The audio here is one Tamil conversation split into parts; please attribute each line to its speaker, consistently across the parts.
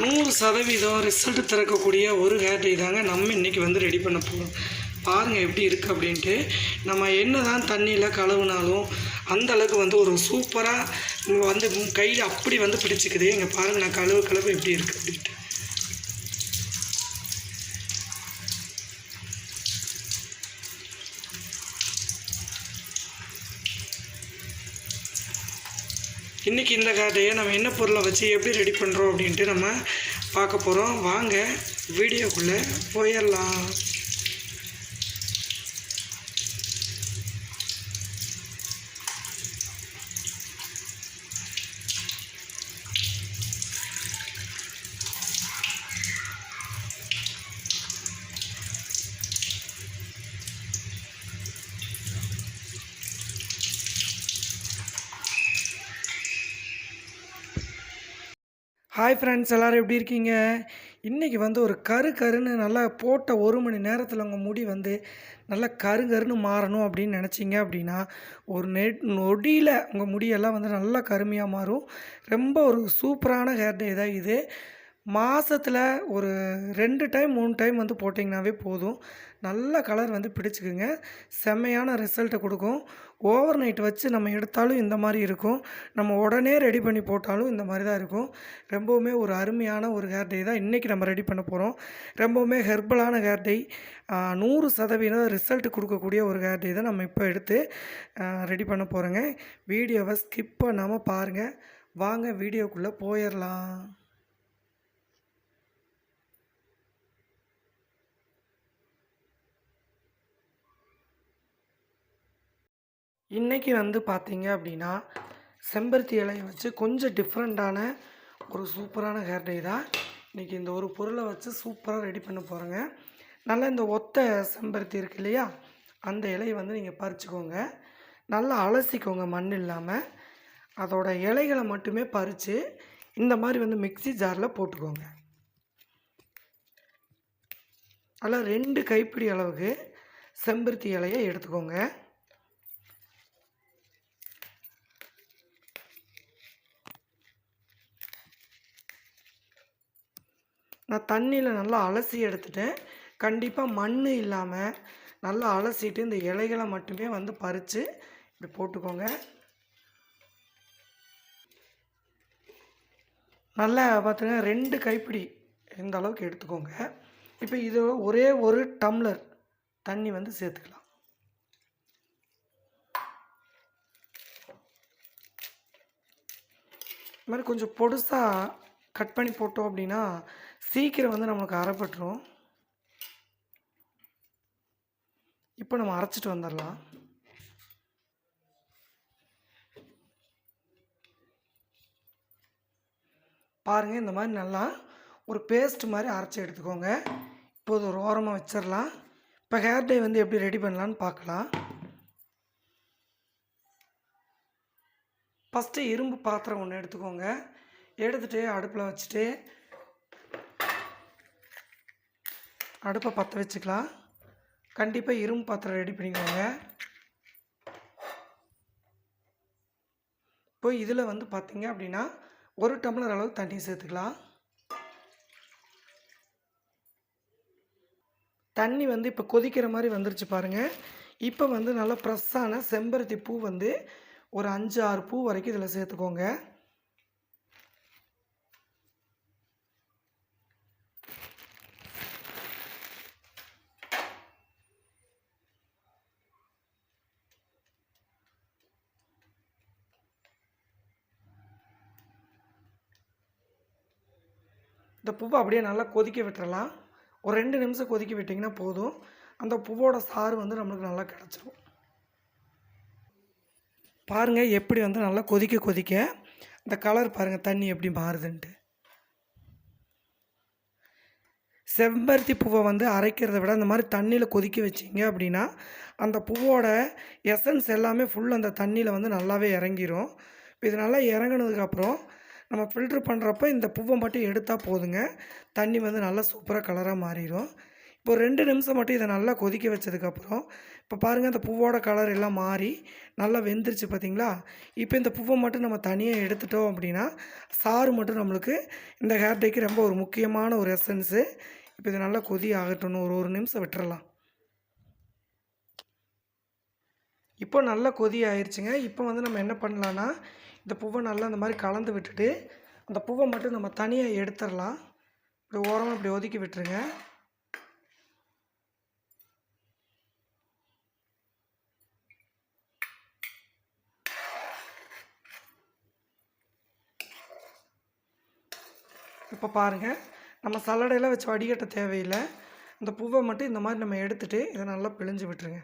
Speaker 1: நூறு சதவீதம் ரிசல்ட் திறக்கக்கூடிய ஒரு ஹேர் டை தாங்க நம்ம இன்றைக்கி வந்து ரெடி பண்ண போகிறோம் பாருங்கள் எப்படி இருக்குது அப்படின்ட்டு. நம்ம என்ன தான் தண்ணியில் கழுவுனாலும் அந்த அளவுக்கு வந்து ஒரு சூப்பராக வந்து கையில் அப்படி வந்து பிடிச்சிக்குது. இங்கே பாருங்கள் நான் கழுவு கழுவு எப்படி இருக்குது அப்படின்ட்டு. இன்றைக்கி இந்த கதையை நம்ம என்ன பொருளை வச்சு எப்படி ரெடி பண்ணுறோம் அப்படின்ட்டு நம்ம பார்க்க போகிறோம் வாங்க வீடியோக்குள்ளே போயிடலாம். ஹாய் ஃப்ரெண்ட்ஸ் எல்லோரும் எப்படி இருக்கீங்க? இன்றைக்கி வந்து ஒரு கரு கருன்னு நல்லா போட்ட ஒரு மணி நேரத்தில் உங்கள் முடி வந்து நல்லா கரு கருன்னு மாறணும் அப்படின்னு நினச்சிங்க அப்படின்னா ஒரு நெட் நொடியில் உங்கள் முடியெல்லாம் வந்து நல்லா கருமையாக மாறும். ரொம்ப ஒரு சூப்பரான ஹேர் டே தான் இது. மாதத்தில் ஒரு ரெண்டு டைம் மூணு டைம் வந்து போட்டிங்கனாவே போதும். நல்ல கலர் வந்து பிடிச்சிக்குங்க. செம்மையான ரிசல்ட்டை கொடுக்கும். ஓவர் நைட் வச்சு நம்ம எடுத்தாலும் இந்த மாதிரி இருக்கும். நம்ம உடனே ரெடி பண்ணி போட்டாலும் இந்த மாதிரி தான் இருக்கும். ரொம்பவுமே ஒரு அருமையான ஒரு ஹேர் டை தான் இன்றைக்கி நம்ம ரெடி பண்ண போகிறோம் ரொம்பவுமே ஹெர்பலான ஹேர் டை நூறு சதவீதம் ரிசல்ட் கொடுக்கக்கூடிய ஒரு ஹேர் டை தான் நம்ம இப்போ எடுத்து ரெடி பண்ண போகிறோங்க வீடியோவை ஸ்கிப் பண்ணாமல் பாருங்கள் வாங்க வீடியோக்குள்ளே போயிடலாம் இன்றைக்கி வந்து பார்த்தீங்க அப்படின்னா செம்பருத்தி இலையை வச்சு கொஞ்சம் டிஃப்ரெண்ட்டான ஒரு சூப்பரான ஹேர் டை தான். இன்றைக்கி இந்த ஒரு பொருளை வச்சு சூப்பராக ரெடி பண்ண போகிறேங்க நல்லா இந்த ஒத்த செம்பருத்தி இருக்கு இல்லையா அந்த இலையை வந்து நீங்கள் பறிச்சுக்கோங்க. நல்லா அலசிக்கோங்க மண் இல்லாமல் அதோட இலைகளை மட்டுமே பறித்து இந்த மாதிரி வந்து மிக்ஸி ஜாரில் போட்டுக்கோங்க. அதில் ரெண்டு கைப்பிடி அளவுக்கு செம்பருத்தி இலையை எடுத்துக்கோங்க. நான் தண்ணியில் நல்லா அலசி எடுத்துட்டேன். கண்டிப்பாக மண் இல்லாமல் நல்லா அலசிட்டு இந்த இலைகளை மட்டுமே வந்து பறித்து இப்படி போட்டுக்கோங்க. நல்லா பார்த்துங்க ரெண்டு கைப்பிடி இந்த அளவுக்கு எடுத்துக்கோங்க. இப்போ இது ஒரே ஒரு டம்ளர் தண்ணி வந்து சேர்த்துக்கலாம். இது மாதிரி கொஞ்சம் பொடுசாக கட் பண்ணி போட்டோம் அப்படின்னா சீக்கிரம் வந்து நம்மளுக்கு அரைப்பட்டுரும் இப்போ நம்ம அரைச்சிட்டு வந்துடலாம். பாருங்கள் இந்த மாதிரி நல்லா ஒரு பேஸ்ட் மாதிரி அரைச்சி எடுத்துக்கோங்க. இப்போது ஒரு ஓரமாக வச்சிடலாம். இப்போ ஹேர் டே வந்து எப்படி ரெடி பண்ணலான்னு பார்க்கலாம். ஃபஸ்ட்டு இரும்பு பாத்திரம் ஒன்று எடுத்துக்கோங்க. எடுத்துகிட்டு அடுப்பில் வச்சுட்டு அடுப்பை பற்ற வச்சுக்கலாம். கண்டிப்பாக இரும்பு பாத்திரம் ரெடி பண்ணிக்கோங்க. இப்போ இதில் வந்து பார்த்தீங்க அப்படின்னா ஒரு டம்ளர் அளவு தண்ணி சேர்த்துக்கலாம். தண்ணி வந்து இப்போ கொதிக்கிற மாதிரி வந்துருச்சு பாருங்கள் இப்போ வந்து நல்லா ஃப்ரெஷ்ஷான செம்பருத்தி பூ வந்து ஒரு அஞ்சு ஆறு பூ வரைக்கும் இதில் சேர்த்துக்கோங்க. இந்த பூவை அப்படியே நல்லா கொதிக்க விட்டுறலாம். ஒரு ரெண்டு நிமிஷம் கொதிக்க விட்டிங்கன்னா போதும். அந்த பூவோட சாறு வந்து நம்மளுக்கு நல்லா கிடச்சிரும். பாருங்கள் எப்படி வந்து நல்லா கொதிக்க கொதிக்க இந்த கலர் பாருங்கள் தண்ணி எப்படி மாறுதுன்ட்டு. செம்பருத்தி பூவை வந்து அரைக்கிறத விட அந்த மாதிரி தண்ணியில் கொதிக்க வச்சிங்க அப்படின்னா அந்த பூவோட எசன்ஸ் எல்லாமே ஃபுல் அந்த தண்ணியில் வந்து நல்லாவே இறங்கிரும். இப்போ இது நல்லா இறங்கினதுக்கப்புறம் நம்ம ஃபில்ட்ரு பண்ணுறப்ப இந்த பூவை மட்டும் எடுத்தால் போதுங்க. தண்ணி வந்து நல்லா சூப்பராக கலராக மாறிடும். இப்போ ரெண்டு நிமிஷம் மட்டும் இதை நல்லா கொதிக்க வச்சதுக்கப்புறம் இப்போ பாருங்கள் அந்த பூவோட கலர் எல்லாம் மாறி நல்லா வெந்துருச்சு பார்த்தீங்களா இப்போ இந்த பூவை மட்டும் நம்ம தனியாக எடுத்துட்டோம் அப்படின்னா சாறு மட்டும் நம்மளுக்கு இந்த ஹேர் டேக்கு ரொம்ப ஒரு முக்கியமான ஒரு எசன்ஸு இப்போ இது நல்லா கொதி ஆகட்டும். ஒரு ஒரு நிமிஷம் விட்டுறலாம். இப்போ நல்லா கொதி ஆயிடுச்சுங்க இப்போ வந்து நம்ம என்ன பண்ணலான்னா இந்த பூவை நல்லா இந்த மாதிரி கலந்து விட்டுட்டு அந்த பூவை மட்டும் நம்ம தனியாக எடுத்துடலாம். இப்படி ஓரமாக இப்படி ஒதுக்கி விட்டுருங்க. இப்போ பாருங்கள் நம்ம சல்லடையெல்லாம் வச்சு வடிகட்ட தேவையில்லை. இந்த பூவை மட்டும் இந்த மாதிரி நம்ம எடுத்துகிட்டு இதை நல்லா பிழிஞ்சு விட்டுருங்க.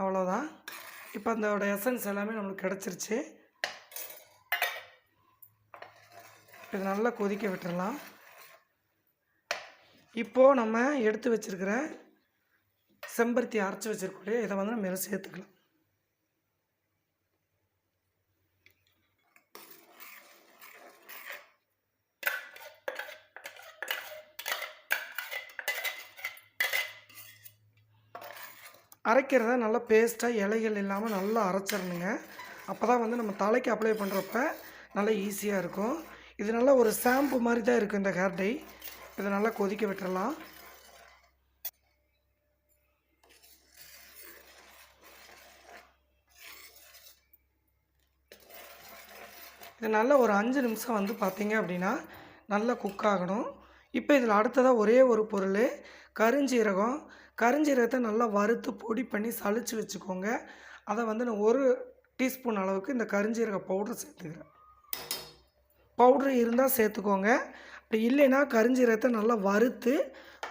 Speaker 1: அவ்வளோதான் இப்போ அதோட எசன்ஸ் எல்லாமே நம்மளுக்கு கிடச்சிருச்சு. இது நல்லா கொதிக்க விட்டுடலாம் இப்போது நம்ம எடுத்து வச்சுருக்கிற செம்பருத்தி அரைச்சி வச்சுருக்கோம் இல்லையா? இதை வந்து நம்ம இதில் சேர்த்துக்கலாம். அரைக்கிறத நல்லா பேஸ்ட்டாக இலைகள் இல்லாமல் நல்லா அரைச்சிடணுங்க. அப்போ தான் வந்து நம்ம தலைக்கு அப்ளை பண்ணுறப்ப நல்லா ஈஸியாக இருக்கும். இது நல்லா ஒரு ஷாம்பு மாதிரி தான் இருக்குது இந்த ஹேர் டை இதை நல்லா கொதிக்க விட்டுறலாம். இது நல்லா ஒரு அஞ்சு நிமிஷம் வந்து பார்த்தீங்க அப்படின்னா நல்லா குக் ஆகணும். இப்போ இதில் அடுத்ததாக ஒரே ஒரு பொருள் கருஞ்சீரகம் கரிஞ்சீரகத்தை நல்லா வறுத்து பொடி பண்ணி சளிச்சு வச்சுக்கோங்க. அதை வந்து நான் ஒரு டீஸ்பூன் அளவுக்கு இந்த கரிஞ்சீரக பவுடர் சேர்த்துக்கிறேன். பவுட்ரு இருந்தால் சேர்த்துக்கோங்க. அப்படி இல்லைன்னா கரிஞ்சீரகத்தை நல்லா வறுத்து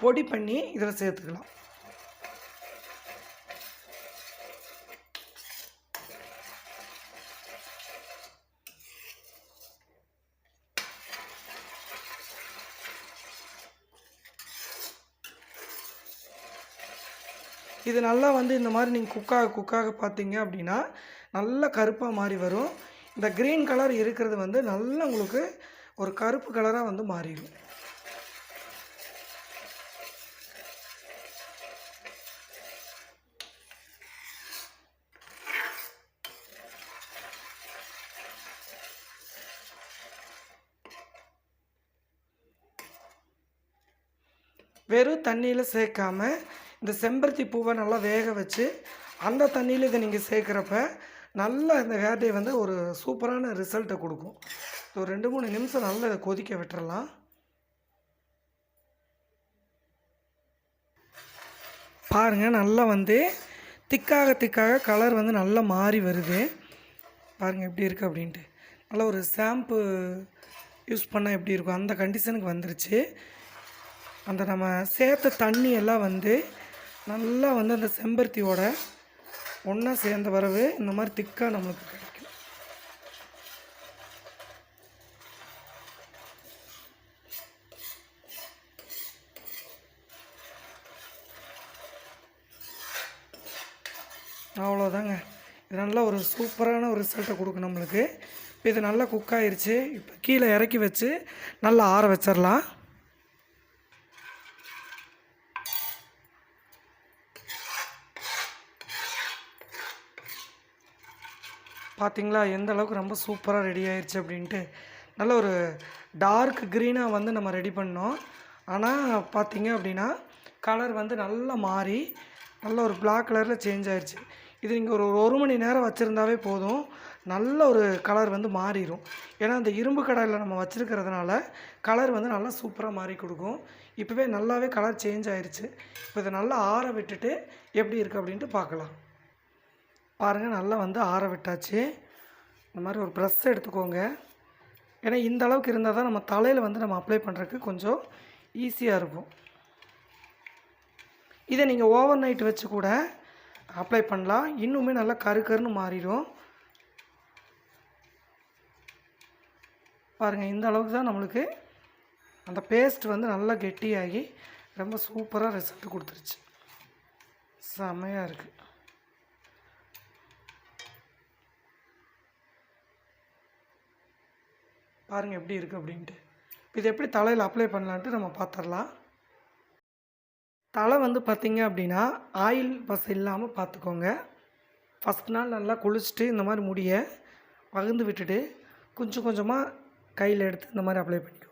Speaker 1: பொடி பண்ணி இதில் சேர்த்துக்கலாம். இது நல்லா வந்து இந்த மாதிரி நீங்கள் குக்காக குக்காக பார்த்தீங்க அப்படின்னா நல்லா கருப்பாக மாறி வரும். இந்த க்ரீன் கலர் இருக்கிறது வந்து நல்லா உங்களுக்கு ஒரு கருப்பு கலராக வந்து மாறிடும். வெறும் தண்ணியில் சேர்க்காம இந்த செம்பருத்தி பூவை நல்லா வேக வச்சு அந்த தண்ணியில் இதை நீங்கள் சேர்க்குறப்ப நல்லா இந்த ஹேர் டே வந்து ஒரு சூப்பரான ரிசல்ட்டை கொடுக்கும். ஒரு ரெண்டு மூணு நிமிஷம் நல்லா இதை கொதிக்க விட்டுறலாம். பாருங்கள் நல்லா வந்து திக்காக திக்காக கலர் வந்து நல்லா மாறி வருது. பாருங்கள் எப்படி இருக்குது அப்படின்ட்டு. நல்லா ஒரு ஷாம்பு யூஸ் பண்ணால் எப்படி இருக்கும்? அந்த கண்டிஷனுக்கு வந்துருச்சு. அந்த நம்ம சேர்த்த தண்ணி எல்லாம் வந்து நல்லா வந்து அந்த செம்பருத்தியோட ஒன்றா சேர்ந்த வரவு இந்த மாதிரி திக்காக நம்மளுக்கு கிடைக்கும். அவ்வளோதாங்க இது நல்லா ஒரு சூப்பரான ஒரு ரிசல்ட்டை கொடுக்கும் நம்மளுக்கு. இப்போ இது நல்லா குக் இப்போ கீழே இறக்கி வச்சு நல்லா ஆற வச்சிடலாம் பார்த்தீங்களா எந்த அளவுக்கு ரொம்ப சூப்பராக ரெடி ஆயிடுச்சு அப்படின்ட்டு. நல்ல ஒரு டார்க் க்ரீனாக வந்து நம்ம ரெடி பண்ணோம். ஆனால் பார்த்தீங்க அப்படின்னா கலர் வந்து நல்லா மாறி நல்ல ஒரு பிளாக் கலரில் சேஞ்ச் ஆயிடுச்சு இது நீங்கள் ஒரு ஒரு மணி நேரம் வச்சுருந்தாவே போதும். நல்ல ஒரு கலர் வந்து மாறிடும் ஏன்னா அந்த இரும்பு கடையில் நம்ம வச்சுருக்கிறதுனால கலர் வந்து நல்லா சூப்பராக மாறி கொடுக்கும். இப்போவே நல்லாவே கலர் சேஞ்ச் ஆயிடுச்சு இப்போ இதை நல்லா ஆற விட்டுட்டு எப்படி இருக்குது அப்படின்ட்டு பார்க்கலாம் பாருங்கள் நல்லா வந்து ஆற விட்டாச்சு. இந்த மாதிரி ஒரு ப்ரெஸ் எடுத்துக்கோங்க. ஏன்னா இந்த அளவுக்கு இருந்தால் தான் நம்ம தலையில் வந்து நம்ம அப்ளை பண்ணுறதுக்கு கொஞ்சம் ஈஸியாக இருக்கும். இதை நீங்கள் ஓவர் நைட் வச்சு கூட அப்ளை பண்ணலாம். இன்னுமே நல்லா கரு கருன்னு மாறிடும். பாருங்கள் இந்த அளவுக்கு தான் நம்மளுக்கு அந்த பேஸ்ட் வந்து நல்லா கெட்டியாகி ரொம்ப சூப்பராக ரிசல்ட் கொடுத்துருச்சு. செமையாக இருக்குது பாருங்கள் எப்படி இருக்குது அப்படின்ட்டு. இது எப்படி தலையில் அப்ளை பண்ணலான்ட்டு நம்ம பார்த்துடலாம் தலை வந்து பார்த்திங்க அப்படின்னா ஆயில் பஸ் இல்லாமல் பார்த்துக்கோங்க ஃபஸ்ட் நாள் நல்லா குளிச்சுட்டு இந்த மாதிரி முடியை பகிர்ந்து விட்டுட்டு கொஞ்சம் கொஞ்சமாக கையில் எடுத்து இந்த மாதிரி அப்ளை பண்ணிக்கோ.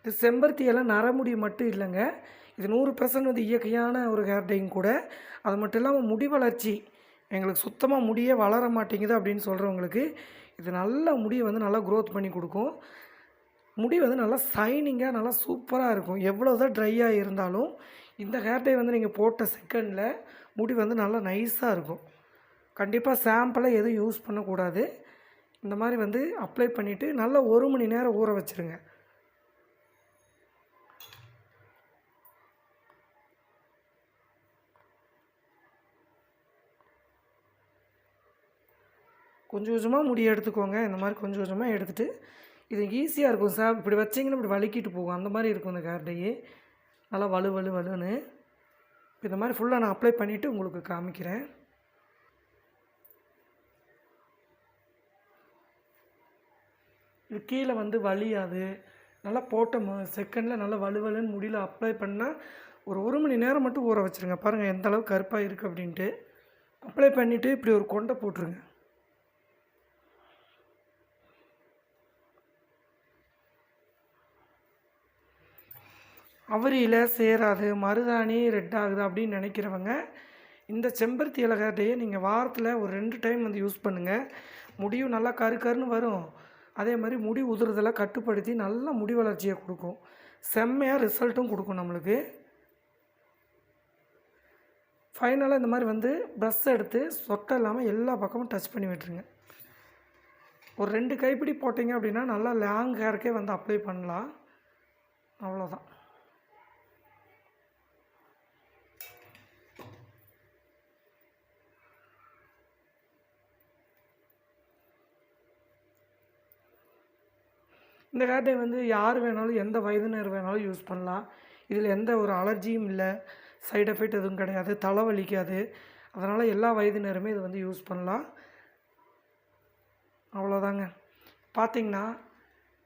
Speaker 1: இது செம்பருத்தி எல்லாம் நரமுடி மட்டும் இல்லைங்க. இது நூறு பர்சன்ட் வந்து இயற்கையான ஒரு ஹேர் டையும் கூட. அது மட்டும் இல்லாமல் முடி வளர்ச்சி. எங்களுக்கு சுத்தமாக முடியே வளர மாட்டேங்குது அப்படின்னு சொல்கிறவங்களுக்கு இது நல்ல முடியை வந்து நல்லா க்ரோத் பண்ணி கொடுக்கும். முடி வந்து நல்லா சைனிங்காக நல்லா சூப்பராக இருக்கும். எவ்வளோ தான் ட்ரையாக இருந்தாலும் இந்த ஹேர் டை வந்து நீங்கள் போட்ட செகண்டில் முடி வந்து நல்லா நைஸாக இருக்கும். கண்டிப்பாக சாம்பிளாக எதுவும் யூஸ் பண்ணக்கூடாது. இந்த மாதிரி வந்து அப்ளை பண்ணிவிட்டு நல்லா ஒரு மணி நேரம் ஊற வச்சுருங்க. கொஞ்சம் கொஞ்சமாக முடியை எடுத்துக்கோங்க. இந்த மாதிரி கொஞ்சம் கொஞ்சமாக எடுத்துகிட்டு இது ஈஸியாக இருக்கும். சார் இப்படி வச்சிங்கன்னா இப்படி வலிக்கிட்டு போகும். அந்த மாதிரி இருக்கும் இந்த கார்டையே நல்லா வலு வலு வலுன்னு. இப்போ இந்த மாதிரி ஃபுல்லாக நான் அப்ளை பண்ணிவிட்டு உங்களுக்கு காமிக்கிறேன். இது கீழே வந்து வலியாது. நல்லா போட்ட செகண்டில் நல்லா வலுவலுன்னு முடியல அப்ளை பண்ணால் ஒரு ஒரு மணி நேரம் மட்டும் ஊற வச்சுருங்க. பாருங்கள் எந்த அளவுக்கு கருப்பாக இருக்குது அப்படின்ட்டு. அப்ளை பண்ணிவிட்டு இப்படி ஒரு கொண்டை போட்டுருங்க. அவரியில் சேராது மருதாணி ரெட் ஆகுது அப்படின்னு நினைக்கிறவங்க இந்த செம்பருத்தி இலகாட்டையே நீங்கள் வாரத்தில் ஒரு ரெண்டு டைம் வந்து யூஸ் பண்ணுங்கள் முடியும் நல்லா கரு கருன்னு வரும். அதே மாதிரி முடி உதிரதெல்லாம் கட்டுப்படுத்தி நல்ல முடி வளர்ச்சியை கொடுக்கும். செம்மையாக ரிசல்ட்டும் கொடுக்கும் நம்மளுக்கு. ஃபைனலாக இந்த மாதிரி வந்து ப்ரஷ் எடுத்து சொட்டை இல்லாமல் எல்லா பக்கமும் டச் பண்ணி விட்டுருங்க. ஒரு ரெண்டு கைப்பிடி போட்டிங்க அப்படின்னா நல்லா லாங் ஹேருக்கே வந்து அப்ளை பண்ணலாம். அவ்வளோதான் இந்த ஹேர் வந்து யார் வேணாலும் எந்த வயதினர் வேணாலும் யூஸ் பண்ணலாம். இதில் எந்த ஒரு அலர்ஜியும் இல்லை. சைடு எஃபெக்ட் எதுவும் கிடையாது. தலைவலிக்காது அதனால் எல்லா வயதினருமே இது வந்து யூஸ் பண்ணலாம். அவ்வளோதாங்க பார்த்திங்கன்னா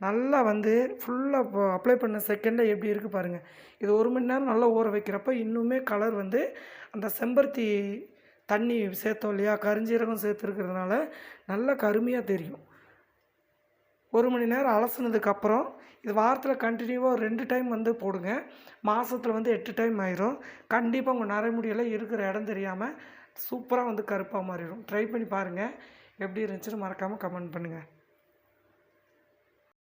Speaker 1: நல்லா வந்து ஃபுல்லாக இப்போ அப்ளை பண்ண செகண்டில் எப்படி இருக்குது பாருங்கள் இது ஒரு மணி நேரம் நல்லா ஊற வைக்கிறப்ப இன்னுமே கலர் வந்து அந்த செம்பருத்தி தண்ணி சேர்த்தோம் இல்லையா? கருஞ்சீரகம் சேர்த்துருக்கிறதுனால நல்லா கருமையாக தெரியும். ஒரு மணி நேரம் அலசுனதுக்கப்புறம் இது வாரத்தில் கண்டினியூவாக ரெண்டு டைம் வந்து போடுங்க. மாதத்தில் வந்து எட்டு டைம் ஆயிரும். கண்டிப்பாக உங்கள் நரைமுடியெல்லாம் இருக்கிற இடம் தெரியாமல் சூப்பராக வந்து கருப்பாக மாறிடும். ட்ரை பண்ணி பாருங்கள் எப்படி இருந்துச்சுன்னு மறக்காமல் கமெண்ட் பண்ணுங்கள்